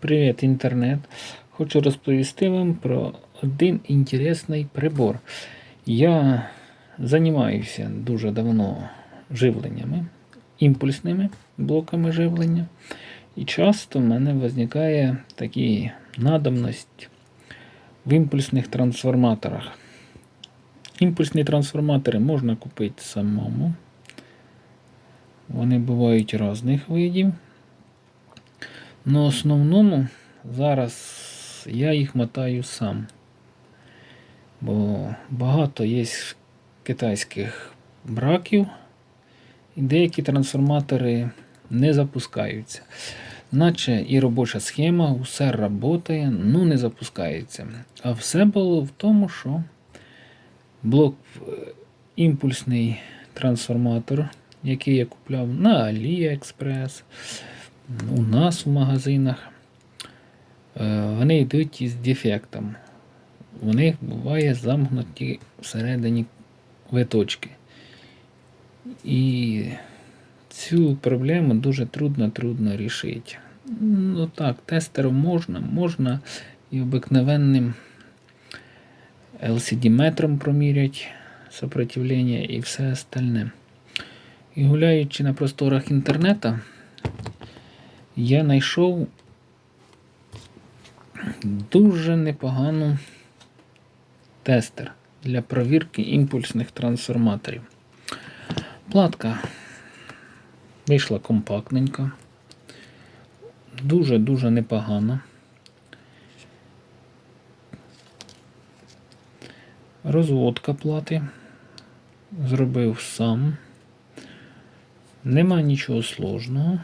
Привіт, інтернет. Хочу розповісти вам про один інтересний прибор. Я займаюся дуже давно живленнями, імпульсними блоками живлення. І часто в мене виникає такі надобність в імпульсних трансформаторах. Імпульсні трансформатори можна купити самому. Вони бувають різних видів. Ну, основному зараз я їх мотаю сам. Бо багато є китайських браків, і деякі трансформатори не запускаються. Наче і робоча схема, усе працює, ну не запускається. А все було в тому, що блок е, імпульсний трансформатор, який я купляв на AliExpress, у нас в магазинах, е, вони йдуть із дефектом. У них буває замкнуті всередині виточки. І цю проблему дуже трудно-трудно рішити. Ну так, тестером можна, можна і обикновенним LCD-метром проміряти сопротивлення і все остальне. І гуляючи на просторах інтернету, я знайшов дуже непогану тестер для провірки імпульсних трансформаторів. Платка вийшла компактненька, дуже-дуже непогана. Розводка плати зробив сам. Нема нічого сложного.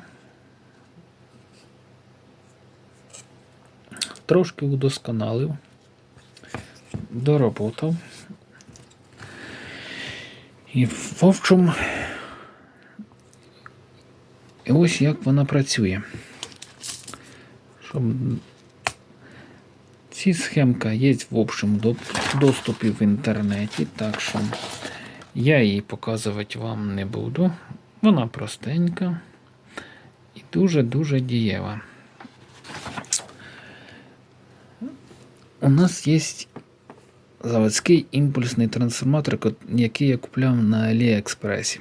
Трошки удосконалив, доработав. І в общем, і ось як вона працює. Щоб ці схемка є в общем доступі в інтернеті, так що я її показувати вам не буду. Вона простенька і дуже-дуже дієва. У нас є заводський імпульсний трансформатор, який я купляв на Аліекспресі.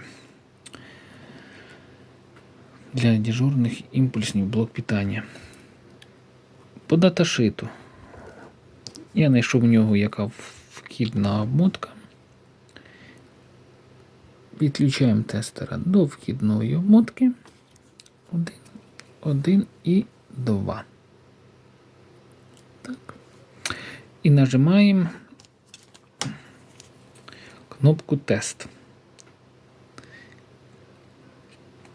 Для дежурних імпульсних блок питання. По даташиту. Я знайшов в нього яка вхідна обмотка. Підключаємо тестера до вхідної обмотки. Один, один і два. Так. І нажимаємо кнопку тест.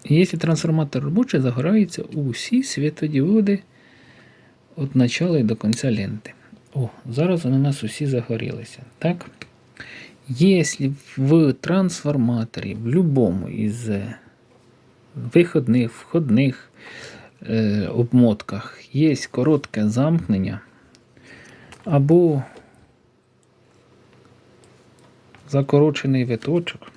Якщо трансформатор робочий, загораються усі світодіоди від начала і до кінця ленти. О, зараз вони у нас усі загорілися. Так? Якщо в трансформаторі, в будь-якому із виходних, входних е, обмотках є коротке замкнення або закорочений виточок,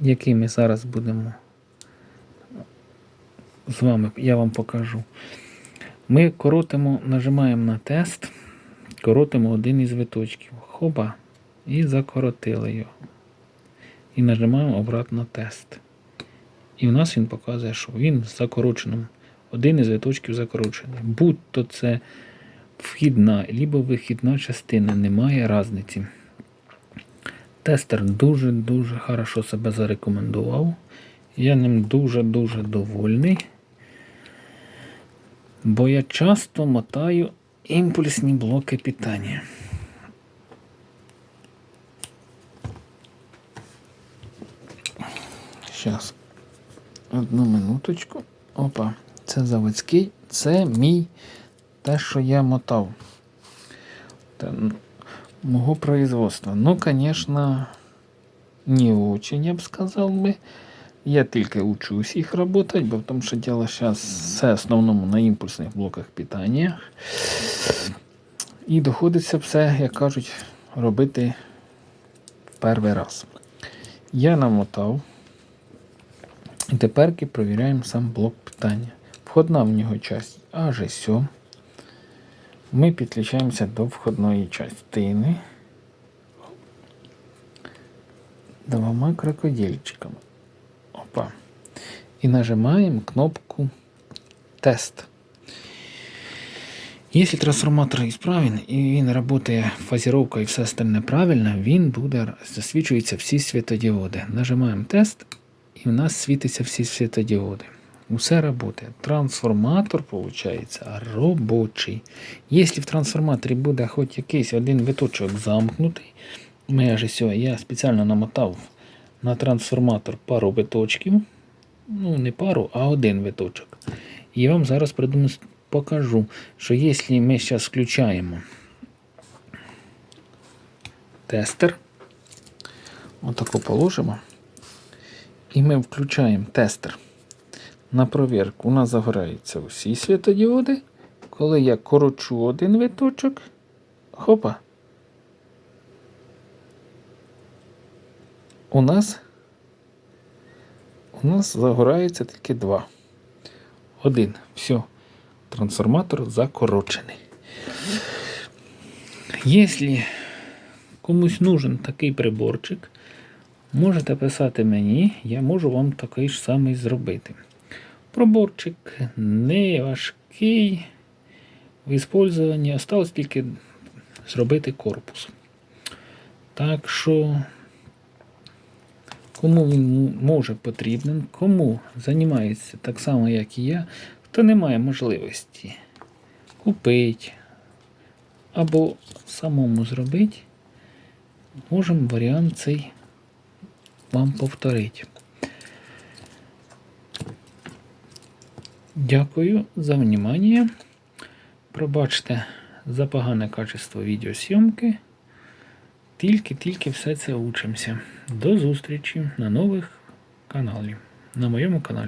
який ми зараз будемо з вами, я вам покажу. Ми коротимо, нажимаємо на тест, коротимо один із виточків. Хоба. І закоротили його. І нажимаємо обратно тест. І в нас він показує, що він з закороченим. Один із виточків закорочений. Будь-то це вхідна, або вихідна частина, немає різниці. Тестер дуже-дуже хорошо себе зарекомендував. Я ним дуже-дуже довольний. Бо я часто мотаю імпульсні блоки питання. Зараз. Одну минуточку. Опа, це заводський, це мій те, що я мотав. Та, мого производства. Ну, звісно, не очень, я б сказав би. Я тільки учусь їх працювати, бо в тому, що діло зараз все основному на імпульсних блоках питання. І доходиться все, як кажуть, робити в перший раз. Я намотав. І тепер перевіряємо сам блок питання. Входна в нього часть аж і. Ми підключаємося до входної частини двома крокодильчиками. Опа. І нажимаємо кнопку Тест. Якщо трансформатор ісправен і він працює фазіровка і все остальне правильно, він буде засвічуються всі світодіоди. Нажимаємо тест, і в нас світяться всі світодіоди. Усе працює. Трансформатор, виходить, робочий. Якщо в трансформаторі буде хоч якийсь один виточок замкнутий, ми аж я спеціально намотав на трансформатор пару виточків. Ну, не пару, а один виточок. І вам зараз покажу, що якщо ми зараз включаємо тестер, отако положимо, і ми включаємо тестер на провірку, у нас загораються усі світодіоди. Коли я корочу один виточок, хопа, у нас у нас загорається тільки два. Один. Все. Трансформатор закорочений. Якщо комусь нужен такий приборчик, можете писати мені, я можу вам такий ж самий зробити. Проборчик не важкий в використанні. Осталось тільки зробити корпус. Так що, кому він може потрібен, кому займається так само, як і я, хто не має можливості купити або самому зробити, можемо варіант цей вам повторити. Дякую за внимание. Пробачте за погане качество відеосйомки. Тільки-тільки все це учимося. До зустрічі на нових каналі. На моєму каналі.